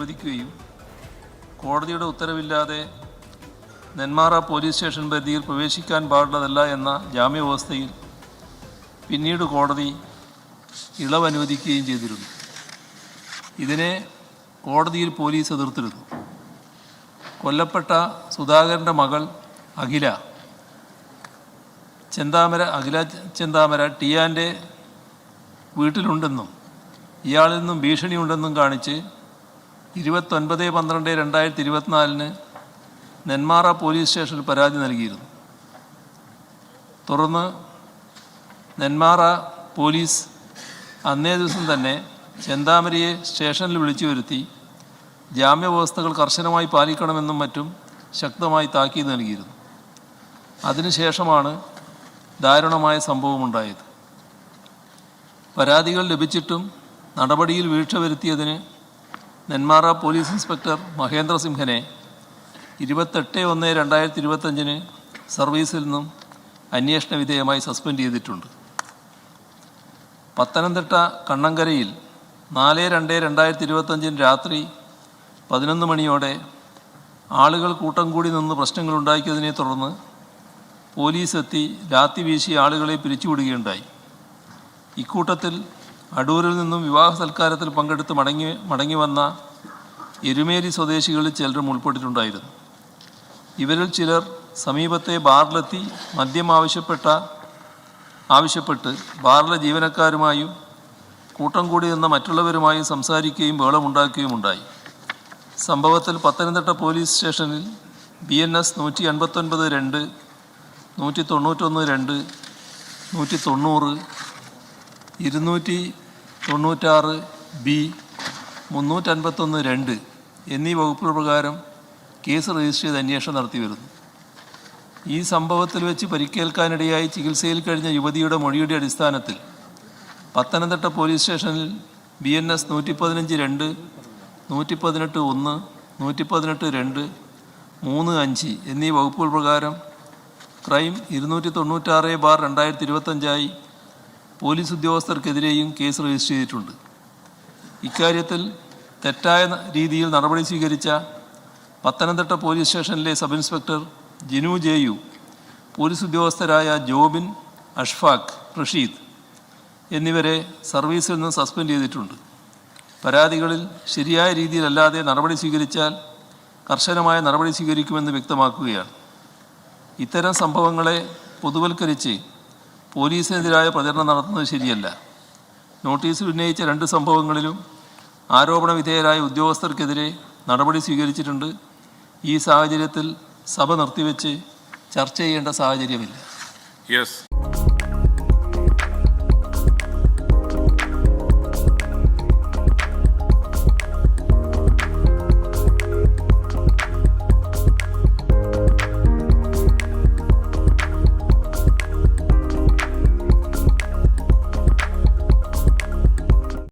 അനുവദിക്കുകയും കോടതിയുടെ ഉത്തരവില്ലാതെ Nenmara police station പരിധിയിൽ പ്രവേശിക്കാൻ പാടുള്ളതല്ല എന്ന ജാമ്യവ്യവസ്ഥയിൽ പിന്നീട് കോടതി ഇളവ് അനുവദിക്കുകയും ചെയ്തിരുന്നു. ഇതിനെ കോടതിയിൽ പോലീസ് എതിർത്തിരുന്നു. കൊല്ലപ്പെട്ട സുധാകരന്റെ മകൾ അഖില ചെന്താമര അഖില ചെന്താമര ടിയാന്റെ വീട്ടിലുണ്ടെന്നും ഇയാളിൽ നിന്നും ഭീഷണിയുണ്ടെന്നും കാണിച്ച് ഇരുപത്തൊൻപത് പന്ത്രണ്ട് രണ്ടായിരത്തി ഇരുപത്തിനാലിന് നെന്മാറ പോലീസ് സ്റ്റേഷനിൽ പരാതി നൽകിയിരുന്നു. തുടർന്ന് നെന്മാറ പോലീസ് അന്നേ ദിവസം തന്നെ ചെന്താമരിയെ സ്റ്റേഷനിൽ വിളിച്ചു വരുത്തി ജാമ്യവ്യവസ്ഥകൾ കർശനമായി പാലിക്കണമെന്നും മറ്റും ശക്തമായി താക്കീത് നൽകിയിരുന്നു. അതിനുശേഷമാണ് ദാരുണമായ സംഭവമുണ്ടായത്. പരാതികൾ ലഭിച്ചിട്ടും നടപടിയിൽ വീഴ്ച വരുത്തിയതിന് നെന്മാറ പോലീസ് ഇൻസ്പെക്ടർ മഹേന്ദ്ര സിംഹനെ ഇരുപത്തെട്ട് ഒന്ന് രണ്ടായിരത്തി ഇരുപത്തഞ്ചിന് സർവീസിൽ നിന്നും അന്വേഷണ വിധേയമായി സസ്പെൻഡ് ചെയ്തിട്ടുണ്ട്. പത്തനംതിട്ട കണ്ണങ്കരയിൽ നാല് രണ്ട് രണ്ടായിരത്തി ഇരുപത്തഞ്ചിന് രാത്രി പതിനൊന്ന് മണിയോടെ ആളുകൾ കൂട്ടം കൂടി നിന്ന് പ്രശ്നങ്ങളുണ്ടാക്കിയതിനെ തുടർന്ന് പോലീസ് എത്തി രാത്തി വീശി ആളുകളെ പിരിച്ചുവിടുകയുണ്ടായി. ഇക്കൂട്ടത്തിൽ അടൂരിൽ നിന്നും വിവാഹ സൽക്കാരത്തിൽ പങ്കെടുത്ത് മടങ്ങി മടങ്ങി വന്ന എരുമേരി സ്വദേശികളിൽ ചിലരും ഉൾപ്പെട്ടിട്ടുണ്ടായിരുന്നു. ഇവരിൽ ചിലർ സമീപത്തെ ബാറിലെത്തി മദ്യം ആവശ്യപ്പെട്ട ആവശ്യപ്പെട്ട് ബാറിലെ ജീവനക്കാരുമായും കൂട്ടം കൂടി നിന്ന മറ്റുള്ളവരുമായും സംസാരിക്കുകയും ബഹളമുണ്ടാക്കുകയും ഉണ്ടായി സംഭവത്തിൽ പത്തനംതിട്ട പോലീസ് സ്റ്റേഷനിൽ ബി എൻ എസ് നൂറ്റി എൺപത്തൊൻപത് രണ്ട് നൂറ്റി തൊണ്ണൂറ്റൊന്ന് രണ്ട് നൂറ്റി തൊണ്ണൂറ് ഇരുന്നൂറ്റി തൊണ്ണൂറ്റാറ് ബി മുന്നൂറ്റൻപത്തൊന്ന് രണ്ട് എന്നീ വകുപ്പുകൾ പ്രകാരം കേസ് രജിസ്റ്റർ ചെയ്ത് അന്വേഷണം നടത്തി വരുന്നു. ഈ സംഭവത്തിൽ വെച്ച് പരിക്കേൽക്കാനിടയായി ചികിത്സയിൽ കഴിഞ്ഞ യുവതിയുടെ മൊഴിയുടെ അടിസ്ഥാനത്തിൽ പത്തനംതിട്ട പോലീസ് സ്റ്റേഷനിൽ ബി എൻ എസ് നൂറ്റി പതിനഞ്ച് രണ്ട് നൂറ്റി പതിനെട്ട് ഒന്ന് നൂറ്റി പതിനെട്ട് രണ്ട് മൂന്ന് അഞ്ച് എന്നീ വകുപ്പുകൾ പ്രകാരം ക്രൈം ഇരുന്നൂറ്റി തൊണ്ണൂറ്റാറ് ബാർ രണ്ടായിരത്തി ഇരുപത്തഞ്ചായി പോലീസ് ഉദ്യോഗസ്ഥർക്കെതിരെയും കേസ് രജിസ്റ്റർ ചെയ്തിട്ടുണ്ട്. ഇക്കാര്യത്തിൽ തെറ്റായ രീതിയിൽ നടപടി സ്വീകരിച്ച പത്തനംതിട്ട പോലീസ് സ്റ്റേഷനിലെ സബ് ഇൻസ്പെക്ടർ ജിനു ജെയു പോലീസ് ഉദ്യോഗസ്ഥരായ ജോബിൻ അഷ്ഫാഖ് റഷീദ് എന്നിവരെ സർവീസിൽ നിന്ന് സസ്പെൻഡ് ചെയ്തിട്ടുണ്ട്. പരാതികളിൽ ശരിയായ രീതിയിലല്ലാതെ നടപടി സ്വീകരിച്ചാൽ കർശനമായ നടപടി സ്വീകരിക്കുമെന്ന് വ്യക്തമാക്കുകയാണ്. ഇത്തരം സംഭവങ്ങളെ പൊതുവൽക്കരിച്ച് പോലീസിനെതിരായ പ്രചരണം നടത്തുന്നത് ശരിയല്ല. നോട്ടീസിൽ ഉന്നയിച്ച രണ്ട് സംഭവങ്ങളിലും ആരോപണ വിധേയരായ ഉദ്യോഗസ്ഥർക്കെതിരെ നടപടി സ്വീകരിച്ചിട്ടുണ്ട്. ഈ സാഹചര്യത്തിൽ സഭ നിർത്തിവെച്ച് ചർച്ച ചെയ്യേണ്ട സാഹചര്യമില്ല. യെസ്